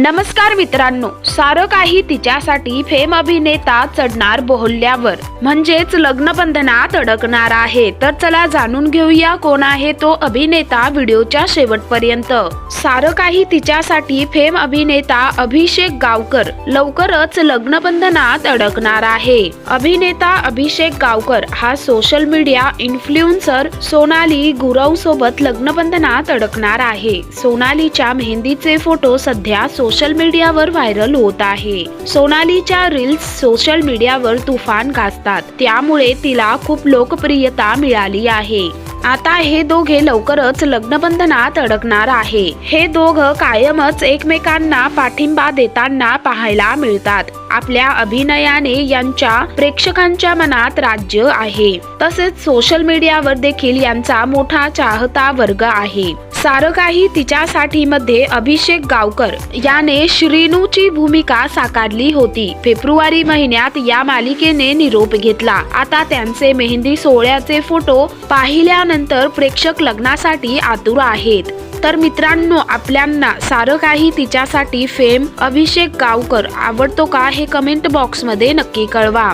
नमस्कार मित्रांनो सारं काही तिच्यासाठी फेम अभिनेता चढणार बोहल्यावर. म्हणजेच लग्न बंधनात अडकणार आहे. तर चला जाणून घेऊया कोण आहे तो अभिनेता व्हिडिओच्या शेवटपर्यंत. सारं काही तिच्यासाठी फेम अभिनेता अभिषेक गावकर लवकरच लग्न बंधनात अडकणार आहे. अभिनेता अभिषेक गावकर हा social media influencer Sonali Gurav सोबत लग्न बंधनात अडकणार आहे. सोनालीच्या मेहंदीचे फोटो सध्या सोशल मीडियावर व्हायरल होत आहे. सोनालीच्या रील्स सोशल मीडियावर तुफान गाजतात. त्यामुळे तिला खूप लोकप्रियता मिळाली आहे. आता हे दोघे लवकरच लग्नबंधनात अडकणार आहे. हे दोघं कायमच एकमेकांना पाठिंबा देताना पाहायला मिळतात. आपल्या अभिनयाने यांच्या प्रेक्षकांच्या मनात राज्य आहे. तसेच सोशल मीडियावर देखील यांचा मोठा चाहता वर्ग आहे. सारं काही तिच्यासाठी मध्ये अभिषेक गावकर याने श्रीनूची भूमिका साकारली होती. फेब्रुवारी महिन्यात या मालिकेने निरोप घेतला. आता त्यांचे मेहंदी सोहळ्याचे फोटो पाहिल्यानंतर प्रेक्षक लग्नासाठी आतुर आहेत. तर मित्रांनो आपल्यांना सारं काही तिच्यासाठी फेम अभिषेक गावकर आवडतो का हे कमेंट बॉक्समध्ये नक्की कळवा.